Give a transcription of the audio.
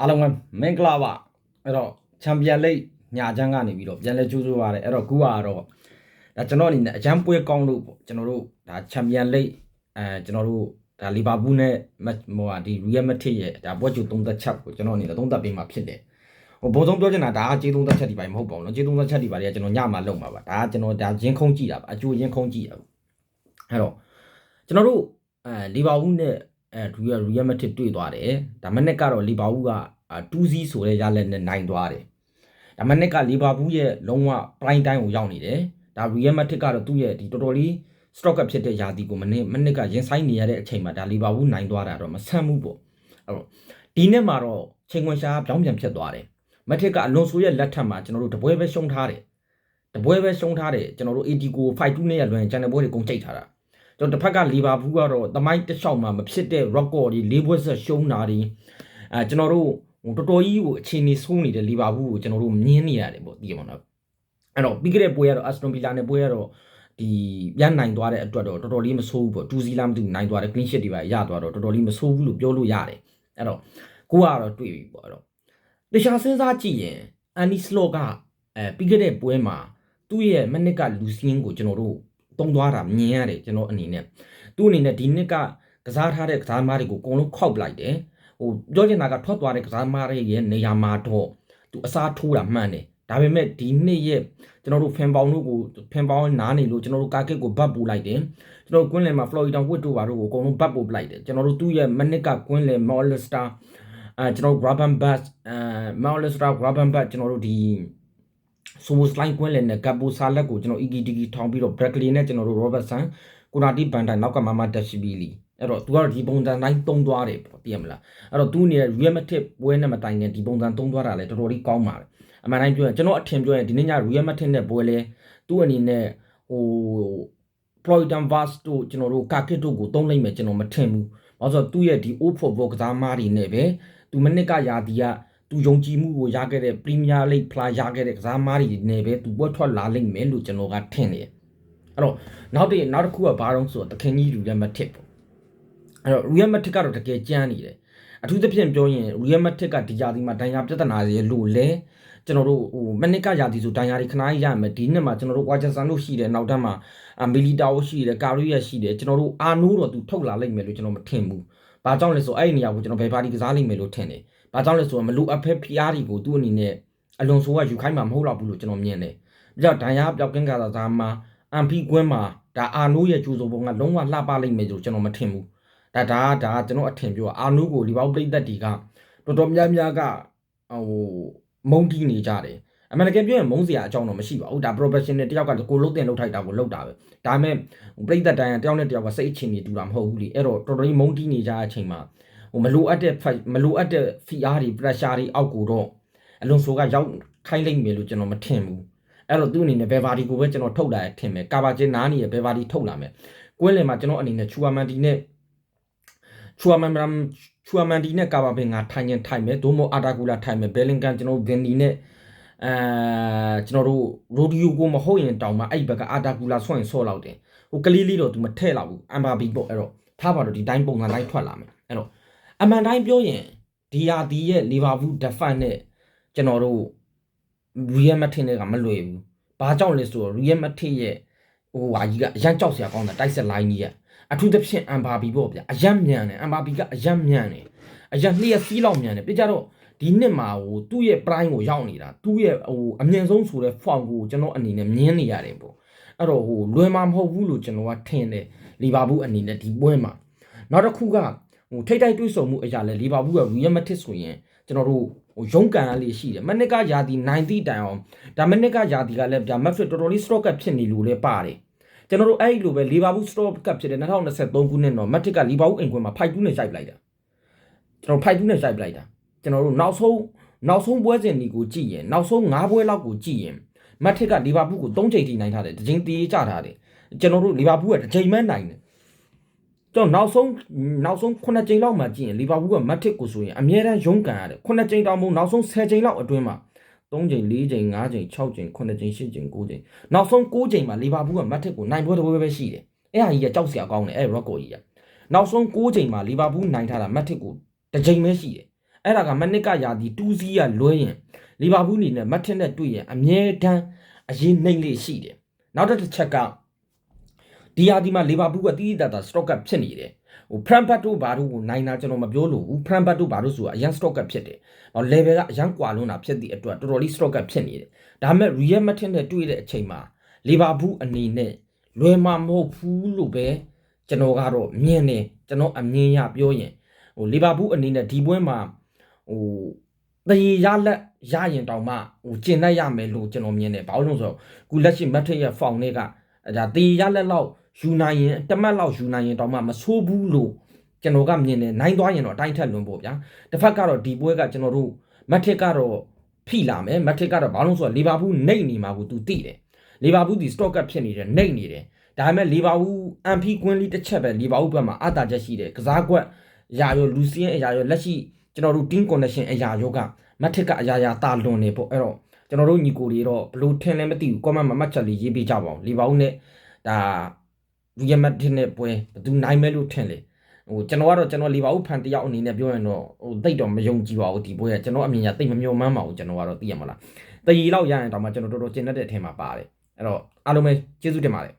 အားလုံးပဲမင်္ဂလာပါအဲ့တော့ချန်ပီယံလိဂ်ညာချမ်းကနေပြီးတော့ပြန်လဲကျိုးဆိုပါတယ်အဲ့တော့ခုကတော့ဒါကျွန်တော်အနေနဲ့အချမ်းပွဲကောင်းလို့ပေါ့ကျွန်တော်တို့ဒါချန်ပီယံလိဂ်အဲကျွန်တော်တို့ဒါလီဗာပူးနဲ့မတ်ဟိုဟာဒီရီယယ်မက်ထစ်ရဲ့ဒါပွဲချုပ်သုံးသက်ချက်ကိုကျွန်တော်အနေနဲ့သုံးသက်ပေးမှာဖြစ်တယ်ဟိုဘုံဆုံးပြောချင်တာဒါကကျေးသုံးသက်ချက်ဒီပိုင်းမဟုတ်ပါဘူးเนาะကျေးသုံးသက်ချက်ဒီပိုင်းကကျွန်တော်ညမှာလုံပါပါဒါကကျွန်တော်ဒါရင်းခုံးကြည့်တာပါအကျိုးရင်းခုံးကြည့်တာအဲ့တော့ကျွန်တော်တို့အဲလီဗာပူးနဲ့ အဲရီယယ်ရီယယ်မက်ထစ်တွေ့သွားတယ်ဒါမနေ့ကတော့လီဗာပူးက2-0ဆိုတဲ့ရလက်နဲ့နိုင်သွားတယ်။ဒါမှနှစ်ကလီဗာပူးရဲ့လုံးဝ prime time ကိုရောက်နေတယ်။ဒါ Real Madrid ကတော့သူ့ရဲ့ဒီတော်တော်လေး stock up ဖြစ်တဲ့ယာတီကိုမနေ့မနေ့ကရင်ဆိုင်နေရတဲ့အချိန်မှာဒါလီဗာပူးနိုင်သွားတာတော့မဆန့်ဘူးပေါ့။အဲ့တော့ဒီနေ့မှာတော့ချိန်ခွင်ရှားပြောင်းပြန်ဖြစ်သွားတယ်။မက်ထစ်ကအလွန်ဆိုးရဲ့လက်ထက်မှာကျွန်တော်တို့တပွဲပဲရှုံးထားတယ်။တပွဲပဲရှုံးထားတယ်ကျွန်တော်တို့ AT ကို5-2နဲ့ရလွန်ချန်နယ်ပွဲတွေကုန်ကြိတ်ထားတာ။ ကျွန်တော်တစ်ဖက်ကလီဗာပူးကတော့တမိုင်းတစ်လျှောက်မှာမဖြစ်တဲ့ record တွေ၄ပွဲဆက်ရှုံးတာတွေအဲကျွန်တော်တို့ဟိုတော်တော်ကြီးကိုအခြေအနေဆိုးနေတဲ့လီဗာပူးကိုကျွန်တော်တို့မြင်နေရတယ်ပေါ့ဒီမှာတော့အဲ့တော့ပြီးခဲ့တဲ့ပွဲကတော့အက်စတွန်ဗီလာနဲ့ပွဲကတော့ဒီပြန်နိုင်သွားတဲ့အတွက်တော့တော်တော်လေးမဆိုးဘူးပေါ့2စီလာမသိဘူးနိုင်သွားတယ် clean sheet တွေပါရသွားတော့တော်တော်လေးမဆိုးဘူးလို့ပြောလို့ရတယ်အဲ့တော့ကိုကတော့တွေ့ပြီပေါ့အဲ့တော့တခြားစဉ်းစားကြည့်ရင်အန်နီစလော့ကအဲပြီးခဲ့တဲ့ပွဲမှာသူ့ရဲ့မနစ်ကလူစင်းကိုကျွန်တော်တို့ တုံးသွားတာမြင်ရတယ်ကျွန်တော်အနေနဲ့သူ့အနေနဲ့ဒီနှစ်ကကစားထားတဲ့ကစားသမားတွေကိုအကုန်လုံးခောက်ပလိုက်တယ်ဟိုပြောချင်တာကထွက်သွားတဲ့ကစားသမားတွေရဲ့နေရာမှာတော့သူအစားထိုးတာမှန်တယ်ဒါပေမဲ့ဒီနှစ်ရဲ့ကျွန်တော်တို့ဖန်ပေါင်တို့ကိုဖန်ပေါင်နားနေလို့ကျွန်တော်တို့ကာကက်ကိုဘတ်ပူလိုက်တယ်ကျွန်တော်ကွင်းလယ်မှာဖလော်ရီဒါဝစ်တို့ဘာတို့ကိုအကုန်လုံးဘတ်ပူပလိုက်တယ်ကျွန်တော်တို့သူ့ရဲ့မနစ်ကကွင်းလယ်မော်လစတာအဲကျွန်တော် grab and bus အဲမော်လစတာ grab and bus ကျွန်တော်တို့ဒီ ဆိုမိုစလိုင်းကွင်းလယ်နဲ့ကပ်ပူဆာလက်ကိုကျွန်တော် EGTG ထောင်းပြီးတော့ Bradley နဲ့ကျွန်တော်တို့ Robertson ကိုနာတီဘန်တိုင်နောက်ကမမတက်ရှိဘီလီအဲ့တော့ तू ကတော့ဒီပုံစံတိုင်းတုံးသွားတယ်ပေါ့သိရမလားအဲ့တော့ तू အနေနဲ့ Real Madrid ပွဲနဲ့မတိုင်ခင်ဒီပုံစံတုံးသွားတာလည်းတော်တော်လေးကောင်းပါတယ်အမှန်တိုင်းပြောရင်ကျွန်တော်အထင်ပြောရင်ဒီနေ့ည Real Madrid နဲ့ပွဲလဲသူ့အနေနဲ့ဟို Ployton Vaz တို့ကျွန်တော်တို့ Kakit တို့ကိုတုံးလိုက်မယ်ကျွန်တော်မထင်ဘူးဘာလို့ဆိုတော့သူ့ရဲ့ဒီ Old Football ကစားမားတွေနဲ့ပဲသူမနစ်ကယာဒီက သူယုံကြည်မှုကိုရခဲ့တဲ့ Premier League ဖလားရခဲ့တဲ့ကစားမားတွေနဲ့ပဲသူပွဲထွက်လာလိမ့်မယ်လို့ကျွန်တော်ကထင်တယ်အဲ့တော့နောက်တစ်နောက်တစ်ခုကဘာတော့ဆိုတော့တခင်ကြီးလူလည်းမထစ်ပေါ့အဲ့တော့ Real Madrid ကတော့တကယ်ကြမ်းနေတယ်အထူးသဖြင့်ပြောရင် Real Madrid ကဒီယာဒီမှာဒဏ်ရာပြဿနာတွေလို့လဲကျွန်တော်တို့ဟိုမနစ်ကယာဒီဆိုဒဏ်ရာတွေခဏကြီးရမယ်ဒီနှစ်မှာကျွန်တော်တို့ဝါချန်ဆန်တို့ရှိတယ်နောက်ထပ်မှာမီလီတာတို့ရှိတယ်ကာရီယာရှိတယ်ကျွန်တော်တို့အာနိုးတော့သူထုတ်လာလိမ့်မယ်လို့ကျွန်တော်မထင်ဘူးဘာကြောင့်လဲဆိုအဲ့ဒီနေရာကိုကျွန်တော်ဘယ်ပါတီကစားလိမ့်မယ်လို့ထင်တယ် ဘာကြောင့်လဲဆိုတော့မလိုအပ်ဖက်ဖျားတွေကိုသူ့အနေနဲ့အလွန်ဆိုးကယူခိုင်းမှာမဟုတ်တော့ဘူးလို့ကျွန်တော်မြင်တယ်ပြီးတော့ဒဏ်ရာပြောက်ကင်းကစားမှာအမ်ဖီကွင်းမှာဒါအာနိုးရဲ့ကျူဆိုပုံကလုံးဝလှပလိမ့်မယ်လို့ကျွန်တော်မထင်ဘူးဒါဒါဒါကျွန်တော်အထင်ပြောအာနိုးကိုလီဘောက်ပရိသတ်တွေကတော်တော်များများကဟိုမုန်းတီးနေကြတယ်အမှန်တကယ်ပြောရင်မုန်းစရာအကြောင်းတော့မရှိပါဘူးဒါ professional တယောက်ကကိုလုတ်တင်လုတ်ထိုက်တာကိုလုတ်တာပဲဒါပေမဲ့ပရိသတ်တိုင်းတယောက်နဲ့တယောက်ကစိတ်အချင်းနေတူတာမဟုတ်ဘူးလေအဲ့တော့တော်တော်လေးမုန်းတီးနေကြတဲ့အချိန်မှာ ဟိုမလိုအပ်တဲ့မလိုအပ်တဲ့ PR တွေ pressure တွေအောက်ကိုတော့အလွန်ဆိုကရောက်ခိုင်းလိုက်မယ်လို့ကျွန်တော်မထင်ဘူးအဲ့တော့သူ့အနေနဲ့ဘယ်ဘာဒီကိုပဲကျွန်တော်ထုတ်လာရထင်မယ်ကာဘာချင်းနားနေရဘယ်ဘာဒီထုတ်လာမယ်ကွင်းလယ်မှာကျွန်တော်အနေနဲ့ချူအာမန်ဒီနဲ့ချူအာမန်ချူအာမန်ဒီနဲ့ကာဘာဘင်ငါထိုင်ရင်ထိုင်မယ်ဒိုမိုအာတာကူလာထိုင်မယ်ဘယ်လင်ကန်ကျွန်တော်ဗင်ဒီနဲ့အဲကျွန်တော်တို့ရိုဒီယိုကိုမဟုတ်ရင်တောင်မှအဲ့ဘက်ကအာတာကူလာဆွန့်ရင်ဆော့လောက်တယ်ဟိုကလေးလေးတော့သူမထည့်လောက်ဘူးအမ်ဘာဘီပေါ့အဲ့တော့ထားပါတော့ဒီတိုင်းပုံစံတိုင်းထွက်လာမယ်အဲ့တော့ အမှန်တိုင်းပြောရင်ဒီယာဒီရဲ့လီဗာပူးဒက်ဖန်နဲ့ကျွန်တော်တို့ရီယယ်မက်ထင်တွေကမလွယ်ဘူးဘာကြောင့်လဲဆိုတော့ရီယယ်မက်ထင်ရဲ့ဟိုဟာကြီးကအရန်ကြောက်စရာကောင်းတာတိုက်ဆက်လိုင်းကြီးကအထူးသဖြင့်အမ်ဘာဘီပေါ့ဗျအရန်မြန်တယ်အမ်ဘာဘီကအရန်မြန်တယ်အရန်လျှက်စီးလောက်မြန်တယ်ပြကြတော့ဒီနှစ်မှာဟိုသူ့ရဲ့ prime ကိုရောက်နေတာသူ့ရဲ့ဟိုအမြင့်ဆုံးဆိုတဲ့ form ကိုကျွန်တော်အနေနဲ့မြင်နေရတယ်ပေါ့အဲ့တော့ဟိုလွယ်မှာမဟုတ်ဘူးလို့ကျွန်တော်ကထင်တယ်လီဗာပူးအနေနဲ့ဒီပွဲမှာနောက်တစ်ခုက ဟိုထိတ်တိုက်တွေးဆုံမှုအရာလဲလီဗာပူးက Real Madrid ဆိုရင်ကျွန်တော်တို့ဟိုရုံးကန်အားလေးရှိတယ်မနစ်ကယာတီ90တိုင်အောင်ဒါမနစ်ကယာတီကလည်းဒါမက်ဖရစ်တော်တော်လေး stock up ဖြစ်နေလို့လဲပါတယ်ကျွန်တော်တို့အဲ့လိုပဲလီဗာပူး stock up ဖြစ်တယ်2023ခုနှစ်တော့မက်ထစ်ကလီဗာပူးအိမ်ခွင်မှာဖိုက်တူးနဲ့ရိုက်ပလိုက်တာကျွန်တော်ဖိုက်တူးနဲ့ရိုက်ပလိုက်တာကျွန်တော်တို့နောက်ဆုံးနောက်ဆုံးပွဲစဉ်ဒီကိုကြည့်ရင်နောက်ဆုံး9ပွဲလောက်ကိုကြည့်ရင်မက်ထစ်ကလီဗာပူးကို3ချိန်ထိနိုင်ထားတယ်တစ်ချိန်တေးကြထားတယ်ကျွန်တော်တို့လီဗာပူးကတစ်ချိန်မှနိုင်တယ် ကျွန်တော်နောက်ဆုံးနောက်ဆုံး9ချိန်လောက်မှကြည့်ရင်လီဗာပူးကမက်ထစ်ကိုဆိုရင်အမြဲတမ်းရုန်းကန်ရတယ်9ချိန်တောင်မဟုတ်နောက်ဆုံး10ချိန်လောက်အတွင်းမှာ3ချိန်4ချိန်5ချိန်6ချိန်9ချိန်10ချိန်9ချိန်နောက်ဆုံး9ချိန်မှာလီဗာပူးကမက်ထစ်ကိုနိုင်ပွဲတစ်ပွဲပဲရှိတယ်အဲ့ဟာကြီးကကြောက်စရာကောင်းတယ်အဲ့ record ကြီးကနောက်ဆုံး9ချိန်မှာလီဗာပူးနိုင်ထားတာမက်ထစ်ကိုတစ်ချိန်ပဲရှိတယ်အဲ့ဒါကမနစ်ကယာဒီ2စီးကလွဲရင်လီဗာပူးအနေနဲ့မတ်တင်နဲ့တွေ့ရင်အမြဲတမ်းအရင်နှိမ့်လေးရှိတယ်နောက်တစ်ချက်က ဒီယာဒီမှာလီဗာပူးကတီးတီးတာတာ stock up ဖြစ်နေတယ်ဟိုဖရန်ဘတ်တို့ဘာတို့ကိုနိုင်တာကျွန်တော်မပြောလို့ဘူးဖရန်ဘတ်တို့ဘာတို့ဆိုတာအရန် stock up ဖြစ်တယ်ဟော level ကအရန်ကွာလွန်းတာဖြစ်သည့်အတွက်တော်တော်လေး stock up ဖြစ်နေတယ်ဒါပေမဲ့ real martin နဲ့တွေ့တဲ့အချိန်မှာလီဗာပူးအနေနဲ့လွယ်မှာမဟုတ်ဘူးလို့ပဲကျွန်တော်ကတော့မြင်တယ်ကျွန်တော်အမြင်ရပြောရင်ဟိုလီဗာပူးအနေနဲ့ဒီပွဲမှာဟိုတရေရလက်ရရင်တောင်မှဟိုကျင်တတ်ရမယ်လို့ကျွန်တော်မြင်တယ်ဘာလို့လဲဆိုတော့ခုလက်ရှိမတ်ထရဲ့ found တွေက ဒါတရေရလက်လောက်ယူနိုင်ရင်တမတ်လောက်ယူနိုင်ရင်တောင်မှမဆိုးဘူးလို့ကျွန်တော်ကမြင်တယ်နိုင်သွားရင်တော့အတိုင်းထက်လွန်ပေါ့ဗျာတစ်ဖက်ကတော့ဒီပွဲကကျွန်တော်တို့မတ်ထစ်ကတော့ဖိလာမယ်မတ်ထစ်ကတော့ဘာလို့ဆိုတော့လီဗာပူးနှိတ်နေမှာကိုသူသိတယ်လီဗာပူးဒီ stock up ဖြစ်နေတယ်နှိတ်နေတယ်ဒါပေမဲ့လီဗာပူးအန်ဖီကွင်းလီတစ်ချက်ပဲလီဗာပူးဘက်မှာအတာချက်ရှိတယ်ကစားကွက်အရာရောလူစီယန်အရာရောလက်ရှိကျွန်တော်တို့ team condition အရာရောကမတ်ထစ်ကအရာရာတာလွန်နေပေါ့အဲ့တော့ ကျွန်တော်တို့ညီကိုတွေတော့ဘလို့ထင်လဲမသိဘူး comment မှာမှတ်ချက်လေးရေးပေးကြပါအောင်လီဗာပူးနဲ့ဒါရီယယ်မတ်ထစ်နဲ့ပွဲဘယ်သူနိုင်မဲလို့ထင်လဲဟိုကျွန်တော်ကတော့ကျွန်တော်လီဗာပူးဖန်တယောက်အနေနဲ့ပြောရင်တော့ဟိုတိတ်တော့မယုံကြည်ပါဘူးဒီပွဲကကျွန်တော်အမြင်ရတိတ်မမျှော်မှန်းပါဘူးကျွန်တော်ကတော့သိရမလားတရီလောက်ရရင်တောင်မှကျွန်တော်တော်တော်ကျင်တတ်တဲ့အထင်မှာပါတယ်အဲ့တော့အားလုံးပဲကျေးဇူးတင်ပါတယ်